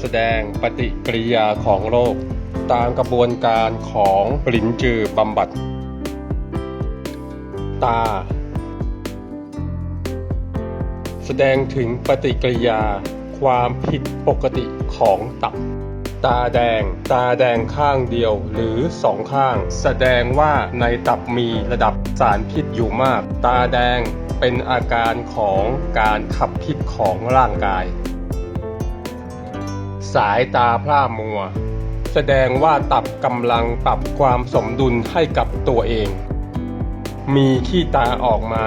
แสดงปฏิกิริยาของโรค ตามกระบวนการของหลินจือบำบัด ตา แสดงถึงปฏิกิริยาความผิดปกติของตับ ตาแดง ตาแดงข้างเดียวหรือสองข้าง แสดงว่าในตับมีระดับสารพิษอยู่มาก ตาแดงเป็นอาการของการขับพิษของร่างกาย สายตาพร่ามัว แสดงว่าตับกำลังปรับความสมดุลให้กับตัวเอง มีขี้ตาออกมา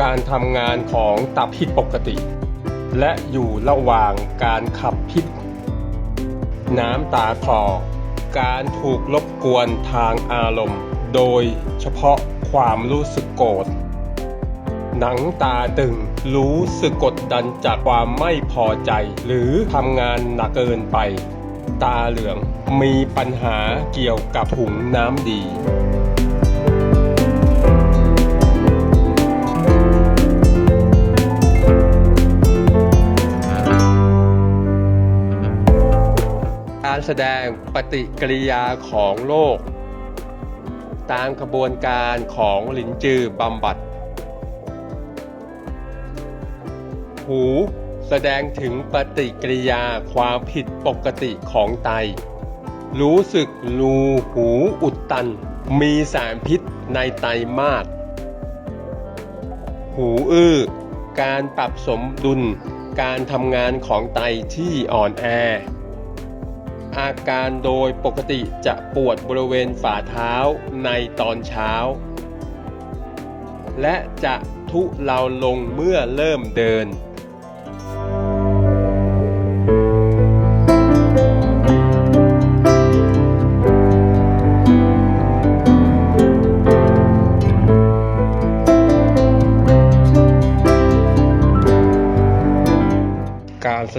การทำงานของตับผิดปกติ และอยู่ระหว่างการขับพิษ น้ำตาคลอการถูกรบกวนทางอารมณ์ โดยเฉพาะความรู้สึกโกรธหนังตาตึง รู้สึกกดดันจากความไม่พอใจ หรือทำงานหนักเกินไป ตาเหลือง มีปัญหาเกี่ยวกับถุงน้ำดีการแสดงปฏิกิริยาของโรคตามกระบวนการของหลินจือบำบัด หูแสดงถึงปฏิกิริยาความผิดปกติของไต รู้สึกรูหูอุดตัน มีสารพิษในไตมาก หูอื้อ การปรับสมดุลการทำงานของไตที่อ่อนแอ อาการโดยปกติจะปวดบริเวณฝ่าเท้าในตอนเช้า และจะทุเลาลงเมื่อเริ่มเดิน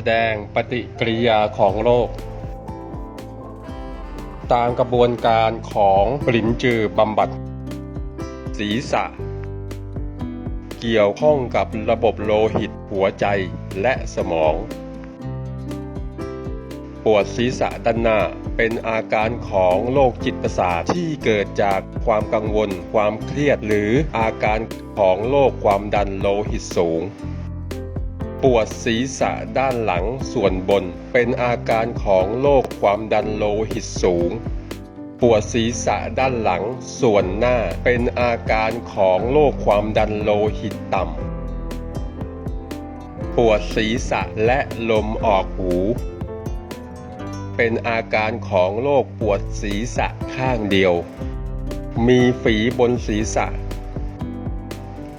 ดงปฏิกิริยาของโรค ตามกระบวนการของปรินจือบำบัด ศีรษะ เกี่ยวข้องกับระบบโลหิตหัวใจและสมอง ปวดศีรษะด้านหน้าเป็นอาการของโรคจิตประสาทที่เกิดจากความกังวล ความเครียดหรืออาการของโรคความดันโลหิตสูง ปวดศีรษะด้านหลังส่วนบน เป็นอาการของโรคความดันโลหิตสูง ปวดศีรษะด้านหลังส่วนหน้า เป็นอาการของโรคความดันโลหิตต่ำ ปวดศีรษะและลมออกหู เป็นอาการของโรคปวดศีรษะข้างเดียว มีฝีบนศีรษะ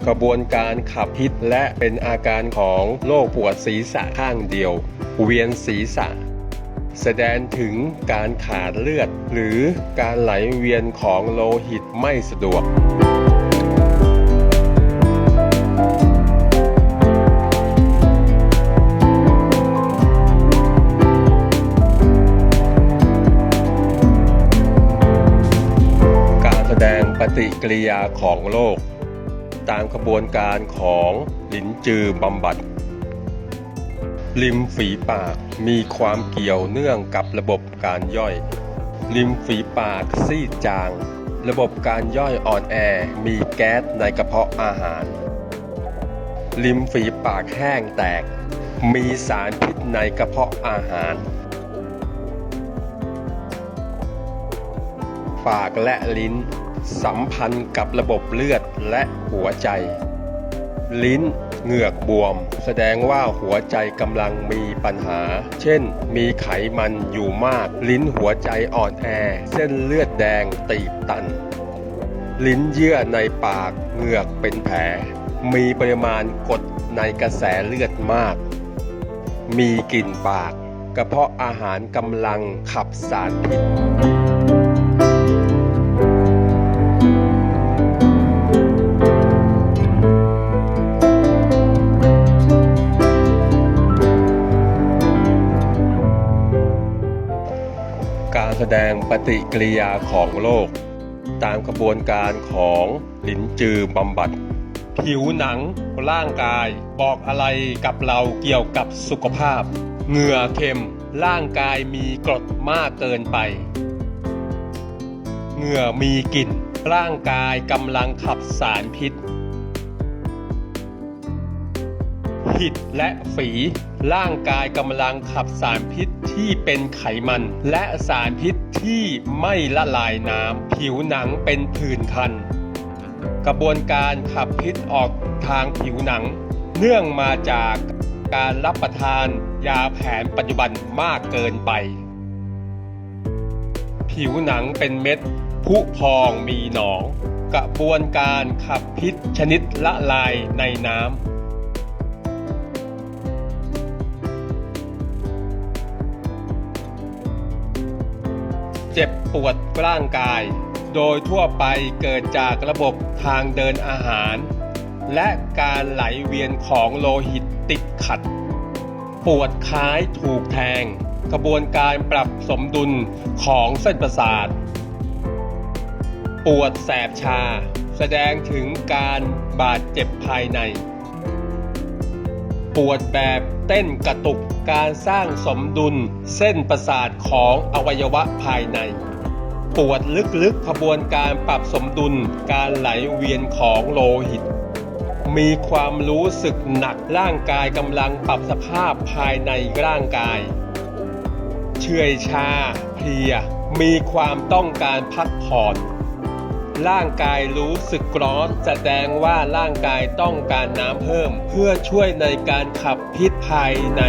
กระบวนการขับพิษและเป็นอาการของโรคปวดศีรษะข้างเดียว เวียนศีรษะ แสดงถึงการขาดเลือด หรือการไหลเวียนของโลหิตไม่สะดวกการแสดงปฏิกิริยาของโรค ตามกระบวนการของหลินจือบำบัด ริมฝีปากมีความเกี่ยวเนื่องกับระบบการย่อย ริมฝีปากซีดจาง ระบบการย่อยอ่อนแอมีแก๊สในกระเพาะอาหาร ริมฝีปากแห้งแตก มีสารพิษในกระเพาะอาหารปากและลิ้น สัมพันธ์กับระบบเลือดและหัวใจ ลิ้นเหงือกบวม แสดงว่าหัวใจกำลังมีปัญหา เช่น มีไขมันอยู่มาก ลิ้นหัวใจอ่อนแอ เส้นเลือดแดงตีบตัน ลิ้นเยื่อในปากเหงือกเป็นแผล มีปริมาณกรดในกระแสเลือดมาก มีกลิ่นปาก กระเพาะอาหารกำลังขับสารพิษ การแสดงปฏิกิริยาของโรคตามกระบวนการของหลินจือบำบัด ผิวหนังร่างกายบอกอะไรกับเราเกี่ยวกับสุขภาพ เหงื่อเค็ม ร่างกายมีกรดมากเกินไป เหงื่อมีกลิ่น ร่างกายกำลังขับสารพิษ หิดและฝี ร่างกายกำลังขับสารพิษที่เป็นไขมัน และสารพิษที่ไม่ละลายน้ำผิวหนังเป็นผื่นคัน กระบวนการขับพิษออกทางผิวหนัง เนื่องมาจากการรับประทานยาแผนปัจจุบันมากเกินไป ผิวหนังเป็นเม็ดผุพองมีหนอง กระบวนการขับพิษชนิดละลายในน้ำ เจ็บปวดร่างกาย โดยทั่วไปเกิดจากระบบทางเดินอาหาร และการไหลเวียนของโลหิตติดขัด ปวดคล้ายถูกแทง กระบวนการปรับสมดุลของเส้นประสาท ปวดแสบชา แสดงถึงการบาดเจ็บภายใน ปวดแบบเต้นกระตุกการสร้างสมดุลเส้นประสาทของอวัยวะภายใน ปวดลึกๆขบวนการปรับสมดุลการไหลเวียนของโลหิต มีความรู้สึกหนักร่างกายกำลังปรับสภาพภายในร่างกาย เชื่อยชาเพลีย มีความต้องการพักผ่อน ร่างกายรู้สึกร้อนแสดงว่าร่างกายต้องการน้ำเพิ่ม เพื่อช่วยในการขับพิษภายใน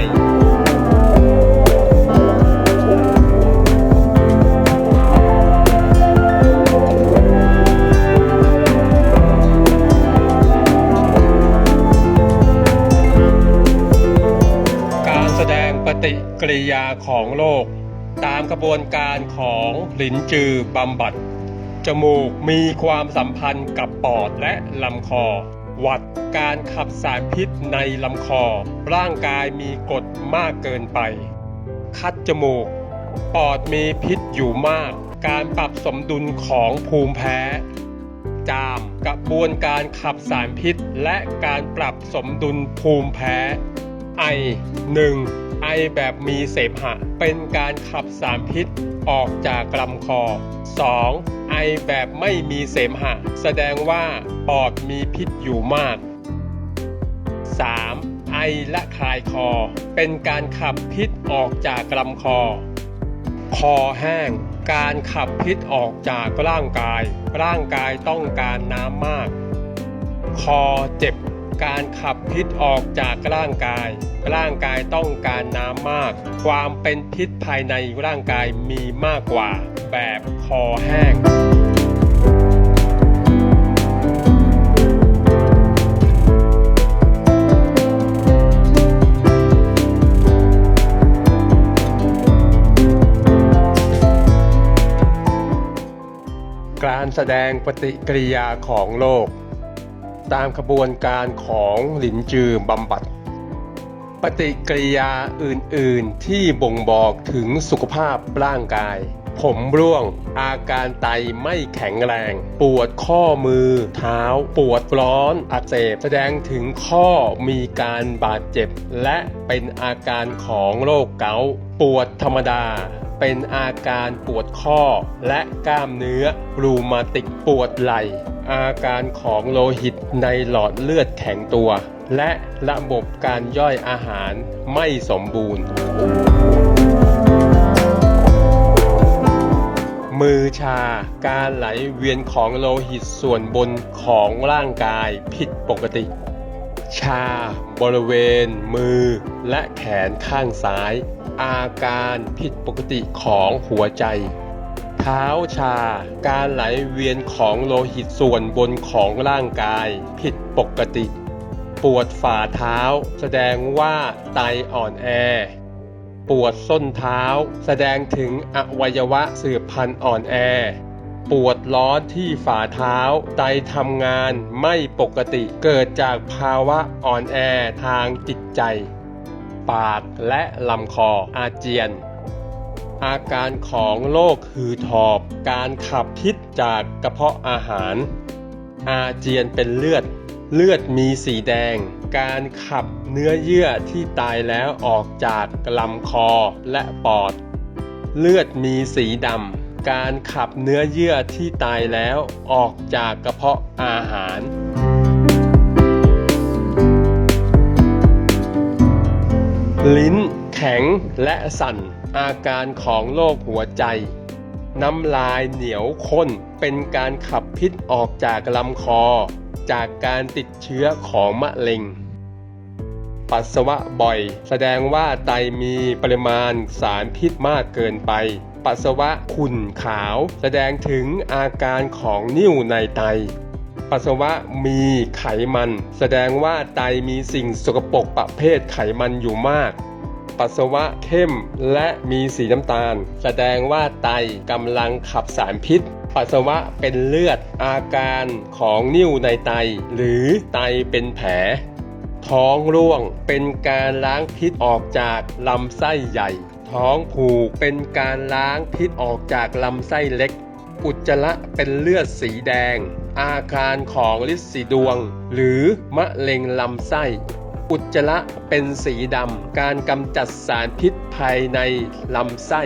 การแสดงปฏิกิริยาของโรคตามกระบวนการของหลินจือบำบัด จมูกมีความสัมพันธ์กับปอดและลำคอ หวัดการขับสารพิษในลำคอ ร่างกายมีกรดมากเกินไป คัดจมูก ปอดมีพิษอยู่มาก การปรับสมดุลของภูมิแพ้ จามกระบวนการขับสารพิษและการปรับสมดุลภูมิแพ้ ไอ 1. ไอแบบมีเสมหะ เป็นการขับสารพิษออกจากลำคอ 2. ไอแบบไม่มีเสมหะ แสดงว่าปอดมีพิษอยู่มาก 3. ไอและคลายคอ เป็นการขับพิษออกจากลำคอ คอแห้ง การขับพิษออกจากร่างกาย ร่างกายต้องการน้ำมาก คอเจ็บ การขับพิษออกจากร่างกาย ร่างกายต้องการน้ำมาก ความเป็นพิษภายในร่างกายมีมากกว่า แบบคอแห้งการแสดงปฏิกิริยาของโรค ตามขบวนการของหลินจือบำบัด ปฏิกิริยาอื่นๆที่บ่งบอกถึงสุขภาพร่างกาย ผมร่วง อาการไตไม่แข็งแรง ปวดข้อมือ เท้า ปวดร้อนอักเสบแสดงถึงข้อมีการบาดเจ็บ และเป็นอาการของโรคเกาต์ปวดธรรมดาเป็นอาการปวดข้อและกล้ามเนื้อรูมาติกปวดไหล่ อาการของโลหิตในหลอดเลือดแข็งตัว และระบบการย่อยอาหารไม่สมบูรณ์ มือชาการไหลเวียนของโลหิตส่วนบนของร่างกายผิดปกติ ชาบริเวณ มือและแขนข้างซ้าย อาการผิดปกติของหัวใจ เท้าชา การไหลเวียนของโลหิตส่วนบนของร่างกาย ผิดปกติ ปวดฝ่าเท้า แสดงว่าไตอ่อนแอ ปวดส้นเท้า แสดงถึงอวัยวะสืบพันธุ์อ่อนแอ ปวดร้อนที่ฝ่าเท้า ไตทำงานไม่ปกติเกิดจากภาวะอ่อนแอทางจิตใจ ปากและลำคออาเจียน อาการของโรคหืดหอบ การขับพิษจากกระเพาะอาหาร อาเจียนเป็นเลือด เลือดมีสีแดง การขับเนื้อเยื่อที่ตายแล้วออกจากลำคอและปอด เลือดมีสีดำ การขับเนื้อเยื่อที่ตายแล้วออกจากกระเพาะอาหารลิ้น แข็งและสั่น อาการของโรคหัวใจ น้ำลายเหนียวข้นเป็นการขับพิษออกจากลำคอ จากการติดเชื้อของมะเร็ง ปัสสาวะบ่อย แสดงว่าไตมีปริมาณสารพิษมากเกินไป ปัสสาวะขุ่นขาว แสดงถึงอาการของนิ่วในไตปัสสาวะมีไขมัน แสดงว่าไตมีสิ่งสกปรกประเภทไขมันอยู่มาก ปัสสาวะเข้มและมีสีน้ำตาล แสดงว่าไตกำลังขับสารพิษ ปัสสาวะเป็นเลือดอาการของนิ่วในไต หรือไตเป็นแผล ท้องร่วงเป็นการล้างพิษออกจากลำไส้ใหญ่ ท้องผูกเป็นการล้างพิษออกจากลำไส้เล็ก อุจจาระเป็นเลือดสีแดง อาการของลินสีดวง หรือมะเร็งลำไส้ อุจจาระเป็นสีดำ การกำจัดสารพิษภายในลำไส้